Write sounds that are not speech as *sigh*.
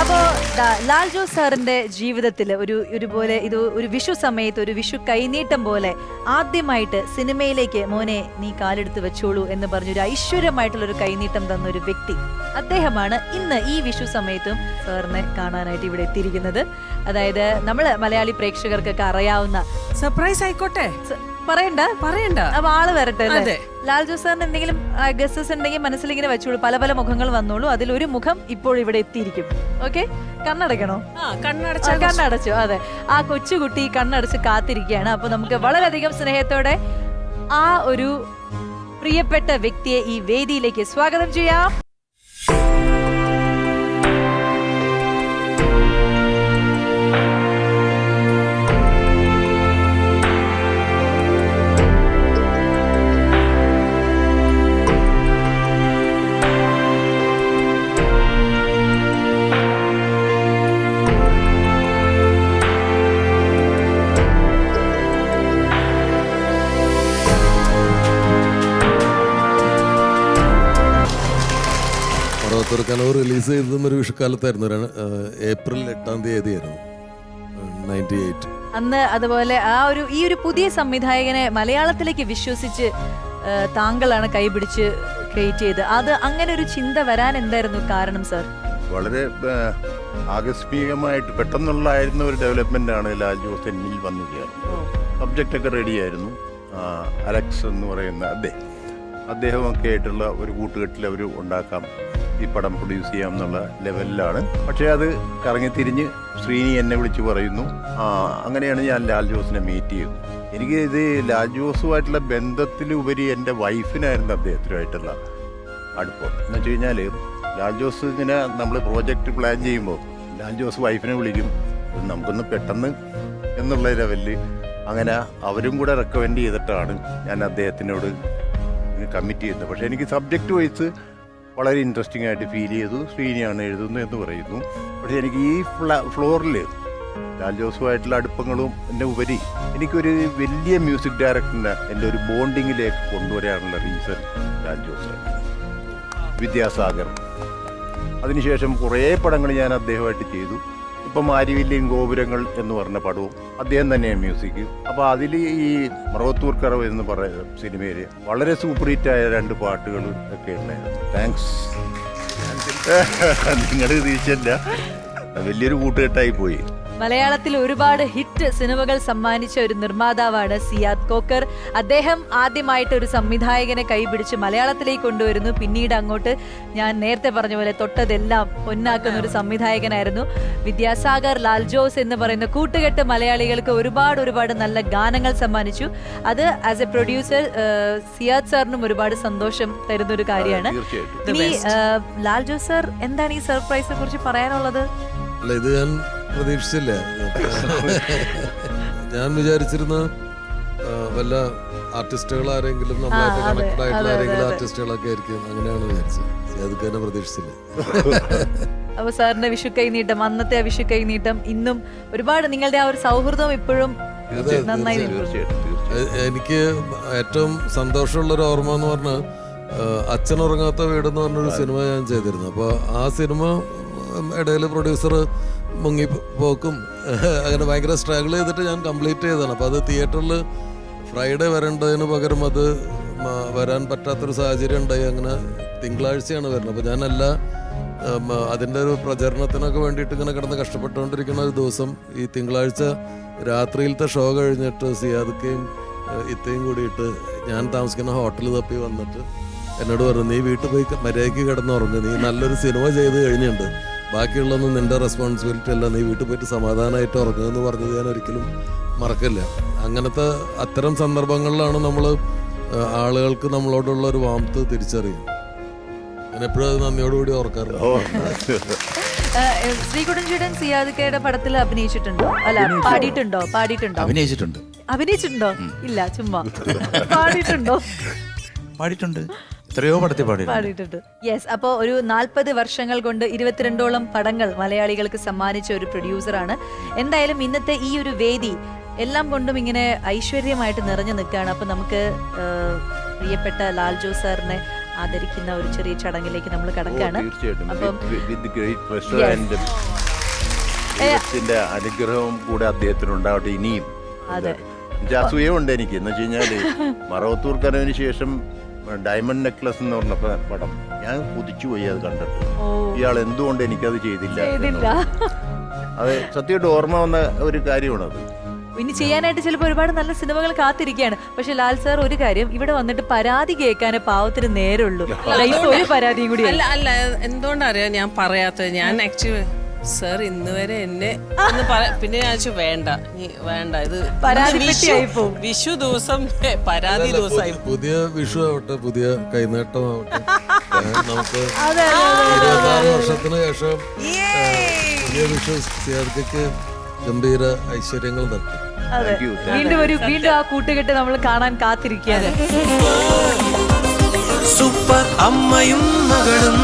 അപ്പോ ലാൽ ജോസ് സാറിന്റെ ജീവിതത്തിൽ ഒരു ഒരുപോലെ ഇത് ഒരു വിഷു സമയത്ത് ഒരു വിഷു കൈനീട്ടം പോലെ ആദ്യമായിട്ട് സിനിമയിലേക്ക് മോനെ നീ കാലെടുത്ത് വെച്ചോളൂ എന്ന് പറഞ്ഞൊരു ഐശ്വര്യമായിട്ടുള്ള ഒരു കൈനീട്ടം തന്ന ഒരു വ്യക്തി അദ്ദേഹമാണ് ഇന്ന് ഈ വിഷു സമയത്തും സാറിനെ കാണാനായിട്ട് ഇവിടെ എത്തിയിരിക്കുന്നത്. അതായത് നമ്മൾ മലയാളി പ്രേക്ഷകർക്കൊക്കെ അറിയാവുന്ന സർപ്രൈസ് ആയിക്കോട്ടെ. പറയണ്ട. പറയണ്ട. അപ്പൊ ആൾ വരട്ടെ അല്ലേ? ലാൽ ജോസ് സാറിന് എന്തെങ്കിലും ഗസസ് ഉണ്ടെങ്കിൽ മനസ്സിലിങ്ങനെ വെച്ചോളൂ. പല പല മുഖങ്ങൾ വന്നോളൂ. അതിൽ ഒരു മുഖം ഇപ്പോൾ ഇവിടെ എത്തിയിരിക്കും. ഓക്കെ? കണ്ണടയ്ക്കണോ ആ ആ, കണ്ണടച്ച കണ്ണടച്ചു. അതെ. ആ കൊച്ചുകുട്ടി കണ്ണടച്ച് കാത്തിരിക്കുകയാണ്. അപ്പൊ നമുക്ക് വളരെയധികം സ്നേഹത്തോടെ ആ ഒരു പ്രിയപ്പെട്ട വ്യക്തിയെ ഈ വേദിയിലേക്ക് സ്വാഗതം ചെയ്യാം. കനവ് റിലീസ് ചെയ്തതും ഒരു വിഷുക്കാലത്തായിരുന്നു. ഒരു, ഏപ്രിൽ എട്ടാം തീയതി ആയിരുന്നു നയന്റി എയ്റ്റ്. അന്ന് അതുപോലെ ആ ഒരു ഈ ഒരു പുതിയ സംവിധായകനെ മലയാളത്തിലേക്ക് വിശ്വസിച്ച് താങ്കളാണ് കൈപിടിച്ച് ക്രിയേറ്റ് ചെയ്ത് അത് അങ്ങനെ ഒരു ചിന്ത വരാൻ എന്തായിരുന്നു കാരണം സർ വളരെ ആകസ്മികമായിട്ട് പെട്ടെന്നുള്ളായിരുന്ന ഒരു ഡെവലപ്മെന്റ് ആണ് ലാൽ ജോസ് എന്നിൽ വന്നു ചേർന്നത് സബ്ജക്റ്റ് ഒക്കെ റെഡി ആയിരുന്നു. അലക്സ് എന്ന് പറയുന്ന അദ്ദേഹം അദ്ദേഹമൊക്കെ ആയിട്ടുള്ള ഒരു കൂട്ടുകെട്ടിൽ അവർ ഉണ്ടാക്കാം. ഈ പടം പ്രൊഡ്യൂസ് ചെയ്യാം എന്നുള്ള ലെവലിലാണ് പക്ഷേ അത് കറങ്ങിത്തിരിഞ്ഞ് ശ്രീനി എന്നെ വിളിച്ച് പറയുന്നു ആ അങ്ങനെയാണ് ഞാൻ ലാൽ ജോസിനെ മീറ്റ് ചെയ്തത് എനിക്ക് ഇത് ലാൽ ജോസുമായിട്ടുള്ള ബന്ധത്തിലുപരി എന്റെ വൈഫിനായിരുന്നു അദ്ദേഹത്തിനുമായിട്ടുള്ള അടുപ്പം. എന്ന് വെച്ച് കഴിഞ്ഞാൽ ലാൽ ജോസ് ഇങ്ങനെ നമ്മൾ പ്രോജക്റ്റ് പ്ലാൻ ചെയ്യുമ്പോൾ ലാൽ ജോസ് വൈഫിനെ വിളിക്കും നമുക്കൊന്ന് പെട്ടെന്ന് എന്നുള്ള ലെവലിൽ അങ്ങനെ അവരും കൂടെ റെക്കമെൻഡ് ചെയ്തിട്ടാണ് ഞാൻ അദ്ദേഹത്തിനോട് കമ്മിറ്റ് ചെയ്യുന്നത്. പക്ഷേ എനിക്ക് സബ്ജക്റ്റ് വൈസ് വളരെ ഇൻട്രസ്റ്റിംഗ് ആയിട്ട് ഫീൽ ചെയ്തു. ശ്രീനിയാണ് എഴുതുന്നത് എന്ന് പറയുന്നു. പക്ഷേ എനിക്ക് ഈ ഫ്ല ഫ്ലോറിൽ ലാൽ ജോസുമായിട്ടുള്ള അടുപ്പങ്ങളും എന്റെ ഉപരി എനിക്കൊരു വലിയ മ്യൂസിക് ഡയറക്ടറിനെ എന്റെ ഒരു ബോണ്ടിങ്ങിലേക്ക് കൊണ്ടുവരാനുള്ള റീസൺ ലാൽ ജോസ്. വിദ്യാസാഗർ. അതിനുശേഷം കുറേ പടങ്ങൾ ഞാൻ അദ്ദേഹമായിട്ട് ചെയ്തു. ഇപ്പം ആര്യവില്യം ഗോപുരങ്ങൾ എന്ന് പറഞ്ഞ പടവും അദ്ദേഹം തന്നെയാണ് മ്യൂസിക്. അപ്പോൾ അതിൽ ഈ മറവത്തൂർ കറവ് എന്ന് പറയുന്ന സിനിമയിൽ വളരെ സൂപ്പർ ഹിറ്റ് ആയ രണ്ട് പാട്ടുകൾ ഒക്കെ ഉണ്ടായിരുന്നു. താങ്ക്സ് നിങ്ങൾ തിരിച്ചല്ല വലിയൊരു കൂട്ടുകെട്ടായി പോയി. മലയാളത്തിൽ ഒരുപാട് ഹിറ്റ് സിനിമകൾ സമ്മാനിച്ച ഒരു നിർമ്മാതാവാണ് സിയാദ് കോക്കർ. അദ്ദേഹം ആദ്യമായിട്ട് ഒരു സംവിധായകനെ കൈപിടിച്ച് മലയാളത്തിലേക്ക് കൊണ്ടുവരുന്നു. പിന്നീട് അങ്ങോട്ട് ഞാൻ നേരത്തെ പറഞ്ഞ പോലെ തൊട്ടതെല്ലാം പൊന്നാക്കുന്ന ഒരു സംവിധായകനായിരുന്നു. വിദ്യാസാഗർ ലാൽ ജോസ് എന്ന് പറയുന്ന കൂട്ടുകെട്ട് മലയാളികൾക്ക് ഒരുപാട് ഒരുപാട് നല്ല ഗാനങ്ങൾ സമ്മാനിച്ചു. അത് ആസ് എ പ്രൊഡ്യൂസർ സിയാദ് സാറിനും ഒരുപാട് സന്തോഷം തരുന്ന ഒരു കാര്യമാണ് ഇനി ലാൽ ജോസ് സാർ എന്താണ് ഈ സർപ്രൈസിനെ കുറിച്ച് പറയാനുള്ളത്? അല്ല ഇത് ഞാൻ പ്രതീക്ഷിച്ചില്ല? ഞാൻ വിചാരിച്ചിരുന്ന വല്ല ആർട്ടിസ്റ്റുകൾ ആരെങ്കിലും നമ്മളായിട്ട് കണക്ടഡ് കണക്ട് ആയിട്ടുള്ള ആരെങ്കിലും ആർട്ടിസ്റ്റുകളൊക്കെ ആയിരിക്കും അങ്ങനെയാണ് വിചാരിച്ചത്. അതൊക്കെ തന്നെ പ്രതീക്ഷിച്ചില്ല. അപ്പൊ സാറിന്റെ വിഷു കൈനീട്ടം അന്നത്തെ ആ വിഷു കൈനീട്ടം ഇന്നും ഒരുപാട് നിങ്ങളുടെ ആ ഒരു സൗഹൃദം ഇപ്പോഴും നന്നായി എനിക്ക് ഏറ്റവും സന്തോഷമുള്ള ഒരു ഓർമ്മ എന്ന് പറഞ്ഞാൽ അച്ഛൻ ഉറങ്ങാത്ത വീട് എന്ന് പറഞ്ഞൊരു സിനിമ ഞാൻ ചെയ്തിരുന്നു. അപ്പോൾ ആ സിനിമ ഇടയിൽ പ്രൊഡ്യൂസർ മുങ്ങി പോക്കും. *laughs* അങ്ങനെ ഭയങ്കര സ്ട്രഗിൾ ചെയ്തിട്ട് ഞാൻ കംപ്ലീറ്റ് ചെയ്തതാണ്. അപ്പോൾ അത് തിയേറ്ററിൽ ഫ്രൈഡേ വരേണ്ടതിന് പകരം അത് വരാൻ പറ്റാത്തൊരു സാഹചര്യം ഉണ്ടായി. അങ്ങനെ തിങ്കളാഴ്ചയാണ് വരുന്നത്. അപ്പോൾ ഉം, അതിന്റെ ഒരു പ്രചരണത്തിനൊക്കെ വേണ്ടിയിട്ട് ഇങ്ങനെ കിടന്ന് കഷ്ടപ്പെട്ടുകൊണ്ടിരിക്കുന്ന ഒരു ദിവസം ഈ തിങ്കളാഴ്ച രാത്രിയിലത്തെ ഷോ കഴിഞ്ഞിട്ട് സിയാദക്കയും ഇത്തയും കൂടിയിട്ട് ഞാൻ താമസിക്കുന്ന ഹോട്ടൽ തപ്പി വന്നിട്ട് എന്നോട് പറഞ്ഞു നീ വീട്ടിൽ പോയി മര്യാദയ്ക്ക് കിടന്നുറങ്ങി. നീ നല്ലൊരു സിനിമ ചെയ്ത് കഴിഞ്ഞിട്ടുണ്ട്. ബാക്കിയുള്ളതൊന്നും നിന്റെ റെസ്പോൺസിബിലിറ്റി അല്ല. നീ വീട്ടിൽ പോയിട്ട് സമാധാനമായിട്ട് ഉറങ്ങുക എന്ന് പറഞ്ഞത് ഞാൻ ഒരിക്കലും മറക്കില്ല. അങ്ങനത്തെ അത്തരം സന്ദർഭങ്ങളിലാണ് നമ്മൾ ആളുകൾക്ക് നമ്മളോടുള്ള ഒരു വാമത്ത് തിരിച്ചറിയും ഞാൻ എപ്പോഴും അത് നന്ദിയോടുകൂടി ഓർക്കാറുണ്ട്. ഓ. ആ, ഏ, ശ്രീകുടൻചേട്ടൻ സിയാദിക്കയുടെ പടത്തിൽ അഭിനയിച്ചിട്ടുണ്ടോ? അല്ല പാടിയിട്ടുണ്ടോ? പാടിയിട്ടുണ്ടോ? അഭിനയിച്ചിട്ടുണ്ട്. അഭിനയിച്ചിട്ടുണ്ടോ? ഇല്ല ചുമ്മാ. പാടിയിട്ടുണ്ടോ? പാടിയിട്ടുണ്ട്. എത്രയോ പടത്തിൽ പാടിയിട്ടുണ്ട്. പാടിയിട്ടുണ്ട്. യെസ് അപ്പോൾ ഒരു നാൽപ്പത് വർഷങ്ങൾ കൊണ്ട് ഇരുപത്തിരണ്ടോളം പടങ്ങൾ മലയാളികൾക്ക് സമ്മാനിച്ച ഒരു പ്രൊഡ്യൂസറാണ്. എന്തായാലും ഇന്നത്തെ ഈ ഒരു വേദി എല്ലാം കൊണ്ടും ഇങ്ങനെ ഐശ്വര്യമായിട്ട് നിറഞ്ഞു നിൽക്കുകയാണ്. അപ്പൊ നമുക്ക് പ്രിയപ്പെട്ട ലാൽ ജോസ് സാറിനെ ആദരിക്കുന്ന ഒരു ചെറിയ ചടങ്ങിലേക്ക് നമ്മൾ കടക്കുകയാണ്. കടക്കാണ് വിത്ത് ഗ്രേറ്റ് പ്രഷർ ആൻഡ് ദൈവത്തിന്റെ അനുഗ്രഹവും കൂടെ അദ്ദേഹത്തിന് ഉണ്ടാവട്ടെ ഇനിയും. അതെ. എനിക്ക് അസൂയമുണ്ട് എനിക്ക്. എന്ന് വെച്ച് കഴിഞ്ഞാൽ മറവത്തൂർ കനവിന് ശേഷം ഡയമണ്ട് നെക്ലസ് എന്ന് പറഞ്ഞ പടം. ഞാൻ കുതിച്ചു പോയി അത് കണ്ടിട്ട്. ഇയാൾ എന്തുകൊണ്ട് എനിക്കത് ചെയ്തില്ല ചെയ്തില്ല. അത് സത്യമായിട്ട് ഓർമ്മ വന്ന ഒരു കാര്യമാണത് ഇനി ചെയ്യാനായിട്ട് ചിലപ്പോൾ ഒരുപാട് നല്ല സിനിമകൾ കാത്തിരിക്കുകയാണ്. പക്ഷെ ലാൽ സാർ ഒരു കാര്യം ഇവിടെ വന്നിട്ട് പരാതി കേൾക്കാനെ പാവത്തിന് നേരുള്ളൂ ഒരു പരാതിയും കൂടി അല്ല അല്ല എന്തുകൊണ്ടറിയാം ഞാൻ പറയാത്തത്? ഞാൻ ആക്ച്വലി സർ ഇന്ന് വരെ എന്നെ എന്ന് പറ- പിന്നെ ഞാൻ വെച്ചു വേണ്ട. നീ വേണ്ട. ഇത് പരാതി വിഷു. വിഷു ദിവസം *laughs* പരാതി ദിവസമായി. പുതിയ- വിഷു ആവട്ടെ പുതിയ കൈനേട്ടമാവട്ടെ. ഏ, നമുക്ക് അതെ ഇരുപത്താറ് വർഷത്തിന് ശേഷം പുതിയ വിഷു സിയാർക്കയ്ക്ക് ഗംഭീര ഐശ്വര്യങ്ങൾ നൽകി. വീണ്ടും ഒരു വീണ്ടും ആ കൂട്ടുകെട്ട് നമ്മൾ കാണാൻ കാത്തിരിക്കുകയാണ്. സൂപ്പർ അമ്മയും മകളും